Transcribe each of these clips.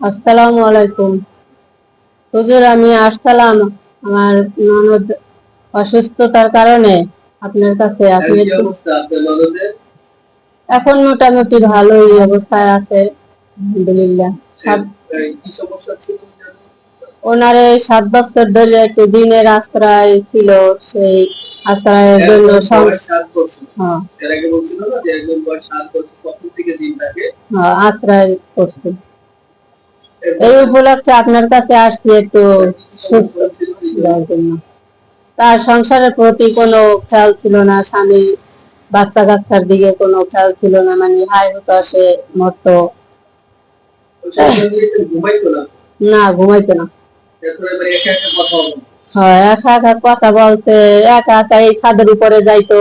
আসসালামু আলাইকুম। হুজুর আমি আসসালাম আমার ননদ অসুস্থতার কারণে আপনার কাছে আপনি এখন মোটামুটি ভালোই অবস্থায় আছে আলহামদুলিল্লাহ? ওনার এই সাত বছর ধরে একটু দিনের আশ্রয় ছিল সেই আশ্রয়ের জন্য হ্যাঁ, হ্যাঁ, আশ্রয় করছে। এই উপলক্ষে আপনার কাছে আসছি একটু তার সংসারের প্রতি কোনো খেয়াল ছিল না স্বামী বাচ্চা কাচ্চার দিকে কোনো খেয়াল ছিল না মানে হাই হতো সে মরতো না? ঘুমাইতো না। এখন একা একা কথা একা একা কথা বলতে একা একা এই ছাদের উপরে যাইতো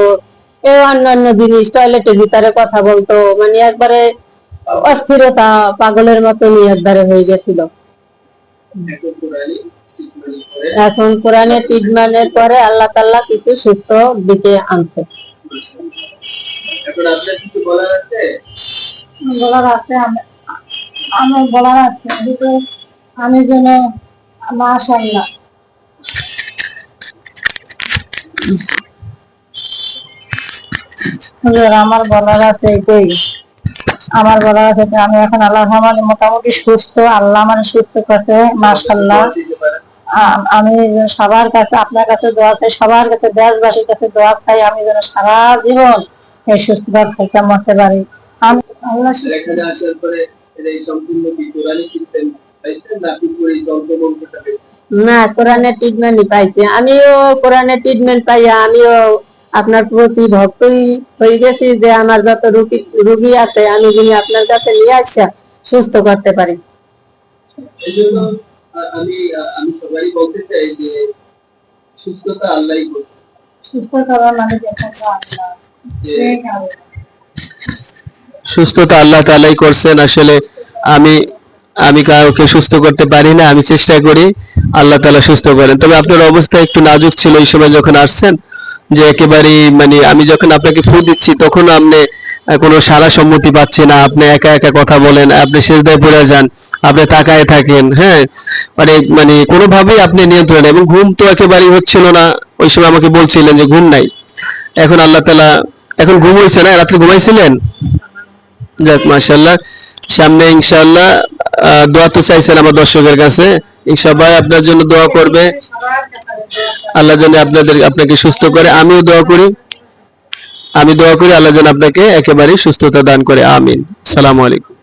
এ অন্যান্য জিনিস টয়লেটের ভিতরে কথা বলতো মানে একবারে অস্থিরতা পাগলের মতো নিয়ে হয়ে গেছিল। এখন কোরআনি ট্রিটমেন্টের পরে আল্লাহ তাল্লাহ কিছু সুস্থ দিকে আনছে। বলার আছে আমার বলার আছে আমি যেন মাশাআল্লাহ। হুজুর, আমার বলার আছে এটাই। আমার বলার আছে যে আমি এখন আল্লাহ রহমানে মোটামুটি সুস্থ আল্লাহ মানে সুস্থ করছে। আ- আমি সবার কাছে আপনার কাছে দোয়া চাই সবার কাছে দেশবাসীর কাছে দোয়া চাই আমি যেন সারা জীবন এই সুস্থতা থেকে মরতে পারি। আমি আল্লাহ এখানে আসার পরে এই সম্পূর্ণ কি কোরআনি ট্রিটমেন্ট পাইছেন নাকি পুরো এই যন্ত্রমন্ত্রটা না কোরআনের ট্রিটমেন্টই পাইছি। আমিও কোরআনের ট্রিটমেন্ট পাইয়া আমিও আপনার প্রতি ভক্তই হয়ে গেছি যে আমার যত রুগী রুগী আছে আমি যিনি আপনার কাছে নিয়ে আসা সুস্থ করতে পারি। আমি আমি সবারই বলতে চাই যে সুস্থতা আল্লাহই করছে সুস্থতা আল্লাহ তালাই করছেন। আসলে আমি আমি কাউকে সুস্থ করতে পারি না আমি চেষ্টা করি আল্লাহ তালা সুস্থ করেন। তবে আপনার অবস্থা একটু নাজুক ছিল এই সময় যখন আসছেন যে একেবারে মানে আমি যখন আপনাকে ফু দিচ্ছি তখন আপনি কোনো সারা সম্মতি পাচ্ছি না। আপনি একা একা কথা বলেন আপনি সেজদায় পড়ে যান আপনি তাকায় থাকেন হ্যাঁ? মানে মানে কোনোভাবেই আপনি নিয়ন্ত্রণ এবং ঘুম তো একেবারেই হচ্ছিল না। ওই সময় আমাকে বলছিলেন যে ঘুম নাই। এখন আল্লাহ তালা এখন ঘুম হয়েছে না? রাত্রে ঘুমাইছিলেন? যাক মাশাল্লাহ সামনে ইনশাআল্লাহ আহ, দোয়া তো চাইছেন আমার দর্শকের কাছে। সবাই আপনার জন্য দোয়া করবে। আল্লাহ যেন আপনাদের, আপনাকে সুস্থ করে, আমিও দোয়া করি। আমি দোয়া করি আল্লাহ যেন আপনাকে একেবারে সুস্থতা দান করে, আমিন। সালামু আলাইকুম।